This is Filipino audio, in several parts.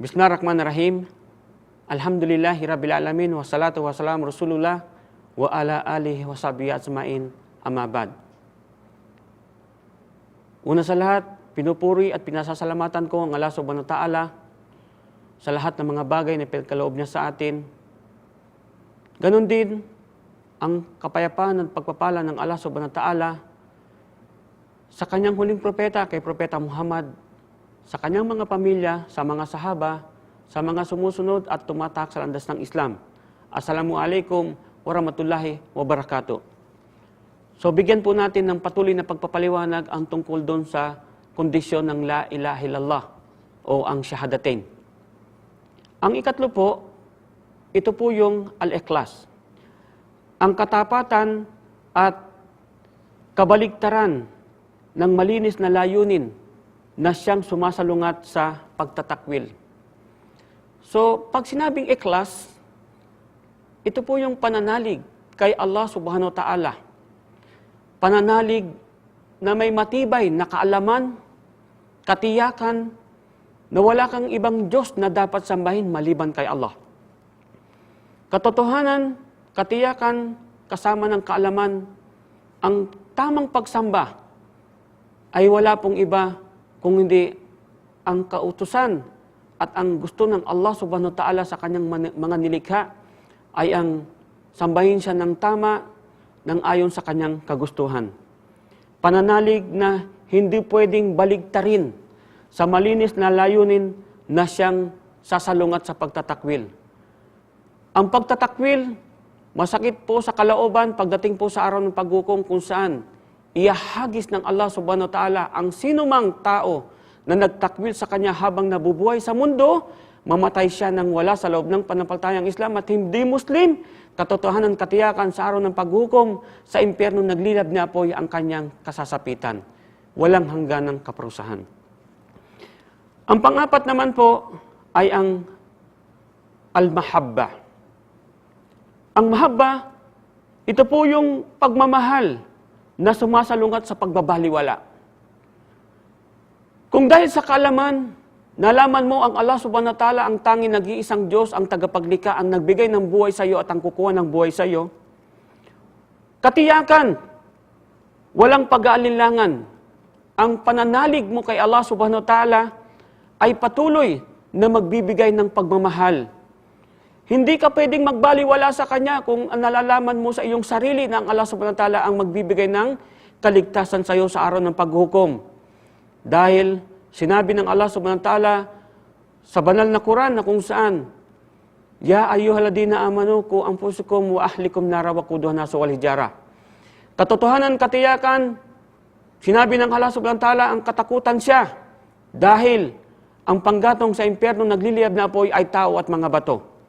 Bismillahirrahmanirrahim. Alhamdulillahi Rabbil Alamin wa salatu wa salam Rasulullah wa ala alihi wa sahbihi ajmain amma ba'd. Una sa lahat, pinupuri at pinasasalamatan ko ang Allah subhanahu wa ta'ala sa lahat ng mga bagay na pinagkaloob niya sa atin. Ganon din ang kapayapaan at pagpapala ng Allah subhanahu wa ta'ala sa kanyang huling propeta kay Propeta Muhammad, sa kanyang mga pamilya, sa mga sahaba, sa mga sumusunod at tumatak sa landas ng Islam. Assalamualaikum warahmatullahi wabarakatuh. So bigyan po natin ng patuloy na pagpapaliwanag ang tungkol doon sa kondisyon ng La ilaha illallah o ang shahadatain. Ang ikatlo po, ito po yung al-ikhlas. Ang katapatan at kabaligtaran ng malinis na layunin na siyang sumasalungat sa pagtatakwil. So, pag sinabing ikhlas, ito po yung pananalig kay Allah subhanahu wa ta'ala. Pananalig na may matibay na kaalaman, katiyakan, na wala kang ibang Diyos na dapat sambahin maliban kay Allah. Katotohanan, katiyakan, kasama ng kaalaman, ang tamang pagsamba ay wala pong iba kung hindi ang kautusan at ang gusto ng Allah subhanahu wa ta'ala sa kanyang mga nilikha ay ang sambahin siya ng tama ng ayon sa kanyang kagustuhan. Pananalig na hindi pwedeng baligtarin sa malinis na layunin na siyang sasalungat sa pagtatakwil. Ang pagtatakwil, masakit po sa kalooban pagdating po sa araw ng paghukom kung saan iyahagis ng Allah subhanahu wa ta'ala ang sinumang tao na nagtakwil sa kanya habang nabubuhay sa mundo, mamatay siya nang wala sa loob ng panampalatayang Islam at hindi Muslim, katotohanan katiyakan sa araw ng paghukom, sa impyerno naglilab na apoy ang kanyang kasasapitan. Walang hangganang kaparusahan. Ang pangapat naman po ay ang al-mahabba. Ang mahabba, ito po yung pagmamahal na sumasalungat sa pagbabaliwala. Kung dahil sa kalaman, nalaman mo ang Allah subhanahu wa ta'ala ang tanging nag-iisang Diyos, ang tagapaglikha, ang nagbigay ng buhay sa iyo at ang kukuha ng buhay sa iyo, katiyakan, walang pag-aalinlangan, ang pananalig mo kay Allah subhanahu wa ta'ala ay patuloy na magbibigay ng pagmamahal. Hindi ka pwedeng magbaliwala sa Kanya kung nalalaman mo sa iyong sarili na ang Allah subhanahu ta'ala ang magbibigay ng kaligtasan sa iyo sa araw ng paghukom. Dahil sinabi ng Allah subhanahu ta'ala sa banal na Quran na kung saan, Ya ayyuhaladina amanu ku anfusukum wa ahlikum nara wa wal hijara. Katotohanan, katiyakan, sinabi ng Allah subhanahu ta'ala ang katakutan siya dahil ang panggatong sa impyerno nagliliyab na apoy ay tao at mga bato.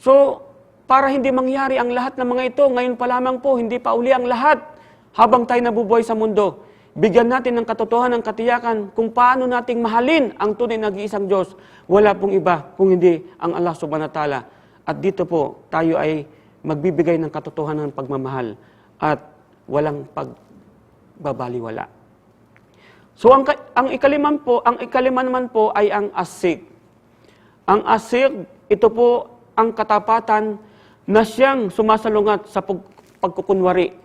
So, para hindi mangyari ang lahat ng mga ito, ngayon pa lamang po, hindi pa uli ang lahat habang tayo nabubuhay sa mundo. Bigyan natin ng katotohanan, ng katiyakan kung paano nating mahalin ang tunay na nag-iisang Diyos. Wala pong iba kung hindi ang Allah subhanahu wa ta'ala. At dito po, tayo ay magbibigay ng katotohanan ng pagmamahal at walang pagbabaliwala. So ang, ang ikaliman po, ang ikaliman naman po ay ang asik. Ang asik, ito po ang katapatan na siyang sumasalungat sa pag, pagkukunwari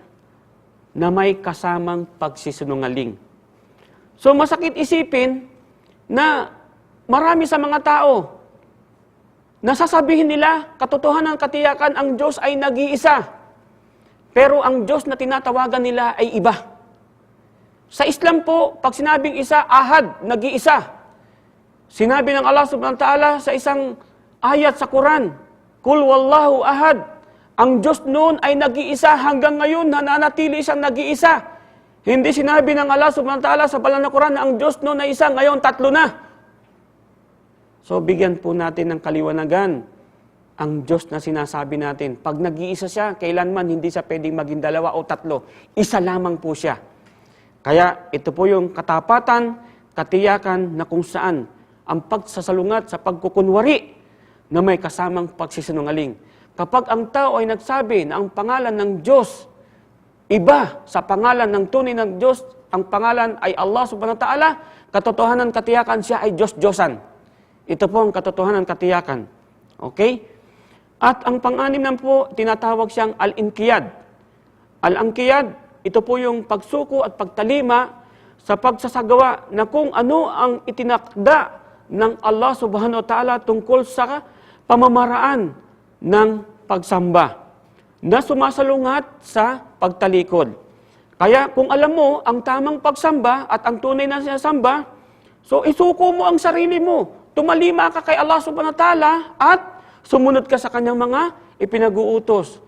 na may kasamang pagsisinungaling. So masakit isipin na marami sa mga tao nasasabihin nila katotohanan katiyakan ang Diyos ay nag-iisa. Pero ang Diyos na tinatawagan nila ay iba. Sa Islam po, pag sinabing isa, ahad, nag-iisa. Sinabi ng Allah subhanahu wa ta'ala sa isang ayat sa Quran, Kul wallahu ahad. Ang Diyos noon ay nag-iisa hanggang ngayon nananatili siyang nag-iisa. Hindi sinabi ng Allah subhanahu wa ta'ala sa balang na Quran na ang Diyos noon ay isa, ngayon tatlo na. So bigyan po natin ng kaliwanagan ang Diyos na sinasabi natin. Pag nag-iisa siya, kailanman hindi siya pwedeng maging dalawa o tatlo. Isa lamang po siya. Kaya ito po yung katapatan, katiyakan na kung saan ang pagsasalungat sa pagkukunwari na may kasamang pagsisinungaling. Kapag ang tao ay nagsabi na ang pangalan ng Diyos iba sa pangalan ng tunay ng Diyos, ang pangalan ay Allah subhanahu wa ta'ala, katotohanan katiyakan siya ay Diyos-Diyosan. Ito po ang katotohanan, katiyakan. Okay? At ang pang-anim na po, tinatawag siyang al-inqiyad. Al-angkiyad, ito po yung pagsuko at pagtalima sa pagsasagawa na kung ano ang itinakda ng Allah subhanahu wa ta'ala tungkol sa pamamaraan ng pagsamba na sumasalungat sa pagtalikod. Kaya kung alam mo ang tamang pagsamba at ang tunay na sinasamba, so isuko mo ang sarili mo. Tumalima ka kay Allah subhanahu wa ta'ala at sumunod ka sa kanyang mga ipinag-uutos.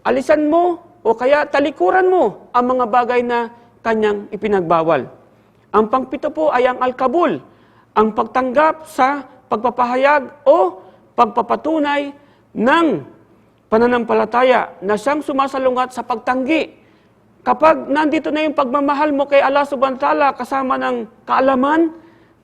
Alisan mo o kaya talikuran mo ang mga bagay na kanyang ipinagbawal. Ang pangpito po ay ang al-kabul, ang pagtanggap sa pagpapahayag o pagpapatunay ng pananampalataya na siyang sumasalungat sa pagtanggi. Kapag nandito na yung pagmamahal mo kay Allah subhanahu wa kasama ng kaalaman,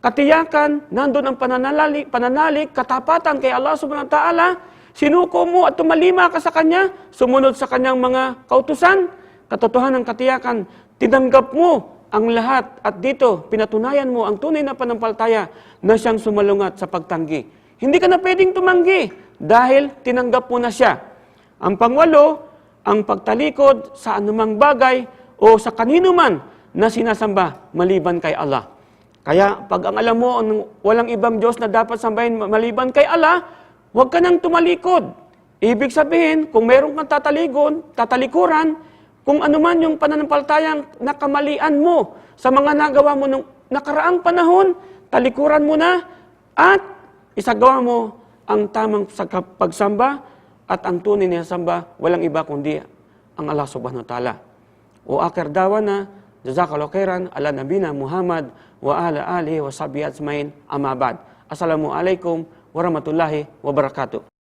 katiyakan, nandun ang pananalalig, pananalig, katapatan kay Allah subhanahu wa sinuko mo at tumalima ka sa Kanya, sumunod sa Kanyang mga kautusan, katotohanan ng katiyakan, tinanggap mo ang lahat at dito pinatunayan mo ang tunay na panampalataya na siyang sumalungat sa pagtanggi. Hindi ka na pwedeng tumanggi dahil tinanggap mo na siya. Ang pangwalo, ang pagtalikod sa anumang bagay o sa kanino man na sinasamba maliban kay Allah. Kaya pag ang alam mo ang walang ibang Diyos na dapat sambahin maliban kay Allah, huwag ka nang tumalikod. Ibig sabihin, kung meron kang tataligon, tatalikuran, kung ano man yung pananampalatayang nakamalian mo sa mga nagawa mo nung nakaraang panahon, talikuran mo na at isagawa mo ang tamang pagsamba at ang tunay na samba, walang iba kundi ang Allah subhanahu wa ta'ala. O akir dawana, jazakallahu khairan, ala nabina Muhammad, wa ala alihi wa sahbihi ajmain, amabad. Assalamualaikum warahmatullahi wabarakatuh.